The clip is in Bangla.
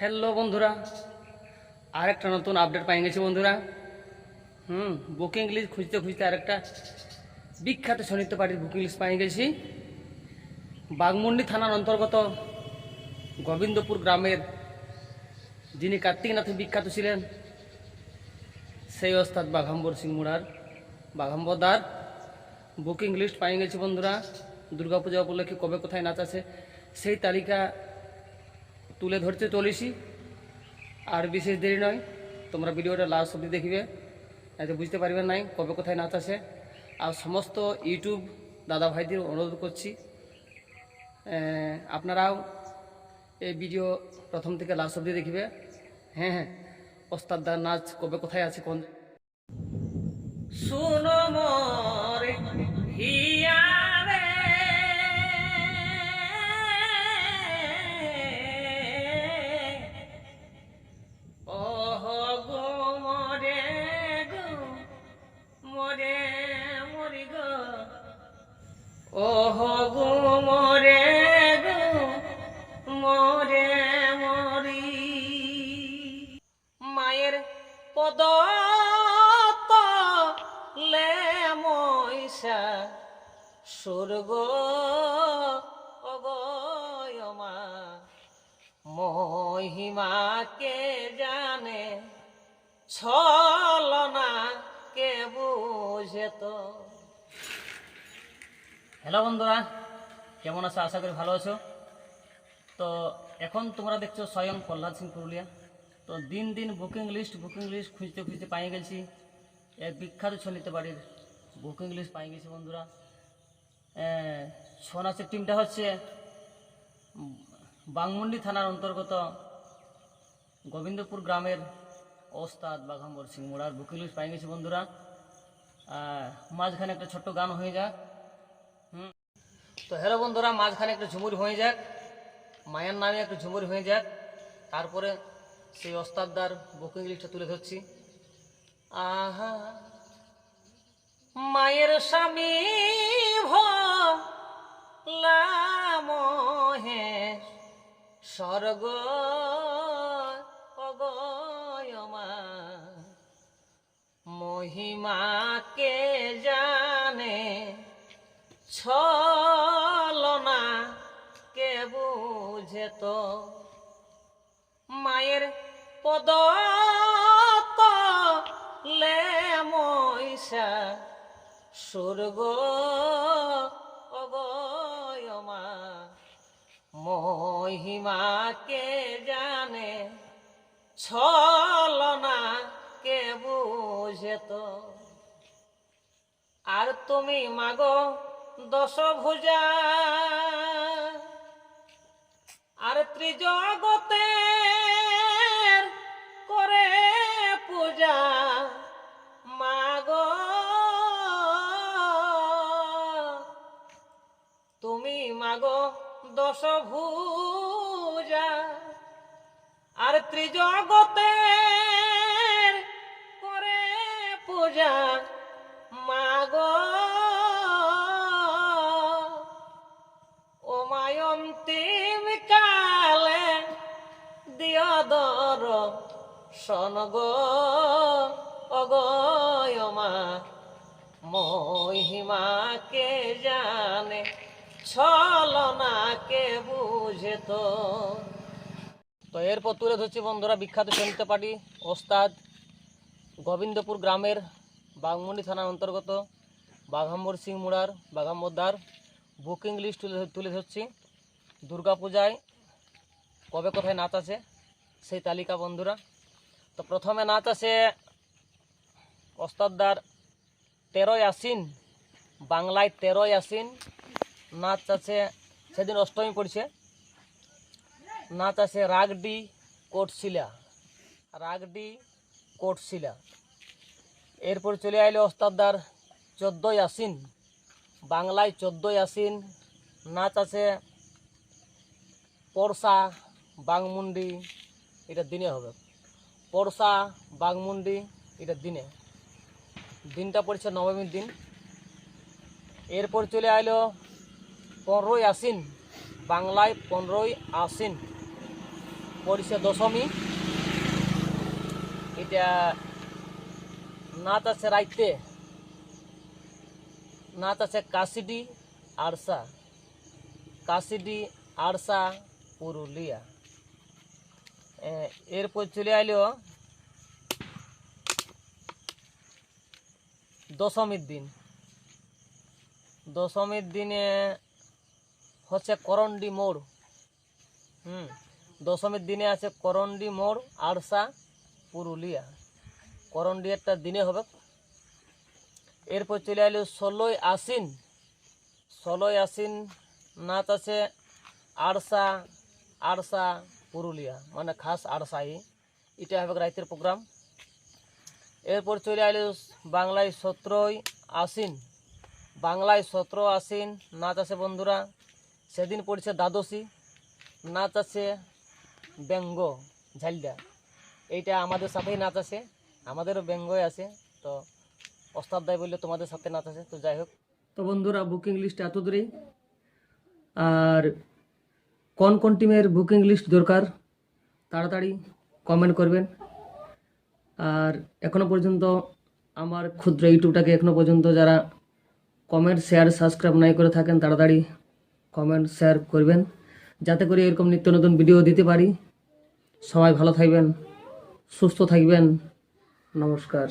হ্যালো বন্ধুরা, আরেকটা নতুন আপডেট পাই গেছি বন্ধুরা। হুম বুকিং লিস্ট খুঁজতে খুঁজতে আরেকটা বিখ্যাত সনিত্য পার্টির বুকিং লিস্ট পাই গেছি। বাগমুন্ডি থানার অন্তর্গত গোবিন্দপুর গ্রামের যিনি কার্তিকনাথে বিখ্যাত ছিলেন, সেই ওস্তাদ বাঘাম্বর সিং মুড়ার বাঘাম্বরদার বুকিং লিস্ট পাই গেছি বন্ধুরা। দুর্গাপূজা উপলক্ষে কবে কোথায় নাচ আছে, সেই তালিকা তুলে ধরতে চলেছি। আর বিশেষ দেরি নয়, তোমরা ভিডিওটা লাস্ট অবধি দেখবে। এতে বুঝতে পারবে নাই কবে কোথায় নাচ আছে। আর সমস্ত ইউটিউব দাদা ভাইদের অনুরোধ করছি আপনারাও এই ভিডিও প্রথম থেকে লাস্ট অবধি দেখবে। হ্যাঁ হ্যাঁ ওস্তাদদার নাচ কবে কোথায় আছে কোন শুনো মরে, হিয়া মরে মরি। মায়ের পদ লে ময়সা স্বর্গ অগয়মা। মহিমাকে জানে ছলনা কে বুঝে তো। হ্যালো বন্ধুরা, কেমন আছো? আশা করি ভালো আছো। তো এখন তোমরা দেখছ স্বয়ং প্রহ্লাদ সিং পুরুলিয়া। তো দিন দিন বুকিং লিস্ট বুকিং লিস্ট খুঁজতে খুঁজতে পাই গেছি। এক বিখ্যাত ছলিতে বাড়ির বুকিং লিস্ট পাই গেছি বন্ধুরা। ছৌ টিমটা হচ্ছে বাংমুন্ডি থানার অন্তর্গত গোবিন্দপুর গ্রামের ওস্তাদ বাঘাম্বর সিং মোড়ার বুকিং লিস্ট পাই গেছি বন্ধুরা। মাঝখানে একটা ছোট্ট গান হয়ে যাক। হুম। তো হ্যালো বন্ধুরা, মাঝখানে একটা ঝুমুর হয়ে যাক। মায়ের নামে একটা ঝুমুর হয়ে যাক। তারপরে সেই ওস্তাদদার বুকিং লিস্টটা তুলে ধরছি। আহা, মায়ের স্বামী ভোহে স্বর্গ অগয়মা। মহিমাকে জানে ছলনা বুঝে তো মায়ের পদ লে ময়সা স্বর্গ অগয়মা মহিমাকে জানে ছলনা কে বুঝে তো আর তুমি মাগো দশ ভুজা আর ত্রিজগতে করে পূজা মাগো। তুমি মাগো দশ ভুজা আর ত্রিজগতে করে পূজা মাগো। ও মায়ন্তিম কালে দিয় দর। সনগ অগয়মা মহিমাকে জানে, ছলনাকে বুঝে তো। তো এরপর তুলে ধরছি বন্ধুরা, বিখ্যাত সংগীত পার্টি, ওস্তাদ গোবিন্দপুর গ্রামের বাগমুন্ডি থানার অন্তর্গত বাঘাম্বর সিং মুড়ার বাঘাম্বরদার বুকিং লিস্ট তুলে তুলে ধরছি। দুর্গাপূজায় কবে কোথায় নাচ আছে? সেই তালিকা, বন্ধুরা। তো প্রথমে নাচ আছে ওস্তাদদার তেরোই আশ্বিন বাংলায় তেরোই আশ্বিন নাচ আছে, সেদিন অষ্টমী পড়ছে। নাচ আছে রাগডি কোটশিলা রাগডি কোটশিলা। এরপর চলে আইলো ওস্তাদদার চোদ্দোই আশ্বিন বাংলায় চোদ্দোই আশ্বিন নাচ আছে পরশা বাংমুন্ডি এটা দিনে হবে। পরশা বাগমুন্ডি এটা দিনে। দিনটা পড়ছে নবমীর দিন। এরপর চলে আইলো পনেরোই আশ্বিন। বাংলায় পনেরোই আশ্বিন। পড়ছে দশমী। এটা নাচ আছে রাইতে। নাচ আছে কাশিডি আরসা। কাশিডি আরসা, পুরুলিয়া। এরপর চলে আইলো দশমীর দিন। দশমীর দিনে হচ্ছে করন্ডি মোড়। হুম, দশমীর দিনে আছে করন্ডি মোড়, আরসা, পুরুলিয়া। করন্ডি একটা দিনে হবে। এরপর চলে এলো ষোলোই আশ্বিন। ষোলোই আশ্বিন নাচ আছে আরসা আরসা পুরুলিয়া মানে খাস আরসাই এটা হবে রাইতের প্রোগ্রাম। এরপর চলে এলো বাংলায় সতেরোই আশ্বিন। বাংলায় সতেরো আশ্বিন, নাচ আছে বন্ধুরা। সেদিন পড়ছে দ্বাদশী, নাচ আছে ব্যঙ্গ, ঝালদা। এইটা আমাদের সাথেই নাচ আছে, আমাদেরও ব্যঙ্গই আছে। তো প্রস্তাব দেয় বললে তোমাদের সাথে নাচ আছে, তো যাই হোক। তো বন্ধুরা বুকিং লিস্ট এত দূরেই আর কোন কোন টিমের বুকিং লিস্ট দরকার, তাড়াতাড়ি কমেন্ট করবেন। আর এখনও পর্যন্ত আমার ক্ষুদ্র ইউটিউবটাকে এখনও পর্যন্ত যারা কমেন্ট শেয়ার সাবস্ক্রাইব নাই করে থাকেন, তাড়াতাড়ি কমেন্ট শেয়ার করবেন। যাতে করে এরকম নিত্য নতুন ভিডিও দিতে পারি। সবাই ভালো থাকবেন, সুস্থ থাকবেন। নমস্কার।